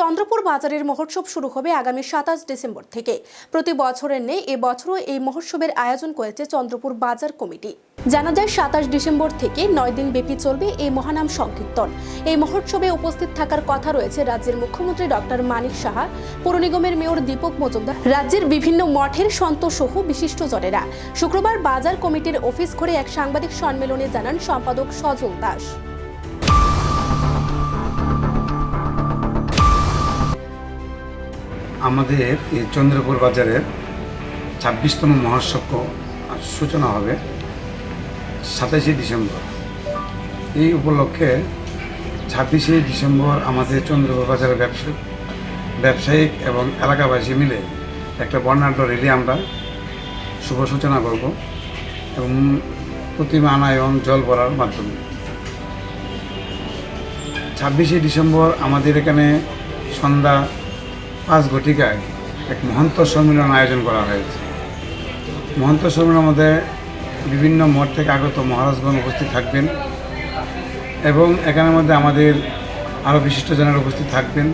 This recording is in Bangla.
চন্দ্রপুর বাজারের মহোৎসব শুরু হবে আগামী সাতাশ ডিসেম্বর থেকে। প্রতি বছরের নেই এবছরও এই মহোৎসবের আয়োজন করেছে চন্দ্রপুর বাজার কমিটি। জানা যায়, সাতাশ ডিসেম্বর থেকে নয় দিন ব্যাপী চলবে এই মহানাম সংকীর্তন। এই মহোৎসবে উপস্থিত থাকার কথা রয়েছে রাজ্যের মুখ্যমন্ত্রী ডক্টর মানিক সাহা, পৌর নিগমের মেয়র দীপক মজুমদার, রাজ্যের বিভিন্ন মঠের সন্ত সহ বিশিষ্টজনেরা। শুক্রবার বাজার কমিটির অফিস ঘরে এক সাংবাদিক সম্মেলনে জানান সম্পাদক সজল দাস। আমাদের এই চন্দ্রপুর বাজারের ছাব্বিশতম মহোৎসব সূচনা হবে সাতাশে ডিসেম্বর। এই উপলক্ষে ছাব্বিশে ডিসেম্বর আমাদের চন্দ্রপুর বাজারের ব্যবসা ব্যবসায়িক এবং এলাকাবাসী মিলে একটা বর্ণাঢ্য র্যালি আমরা শুভ সূচনা করব এবং প্রতিমা আনায়ন, জল ভরার মাধ্যমে। ছাব্বিশে ডিসেম্বর আমাদের এখানে সন্ধ্যা পাঁচ ঘটিকায় এক মহন্ত সম্মেলন আয়োজন করা হয়েছে। মহন্ত সম্মেলনের মধ্যে বিভিন্ন মঠ থেকে আগত মহারাজগণ উপস্থিত থাকবেন এবং এখানের মধ্যে আমাদের আরও বিশিষ্টজনেরা উপস্থিত থাকবেন।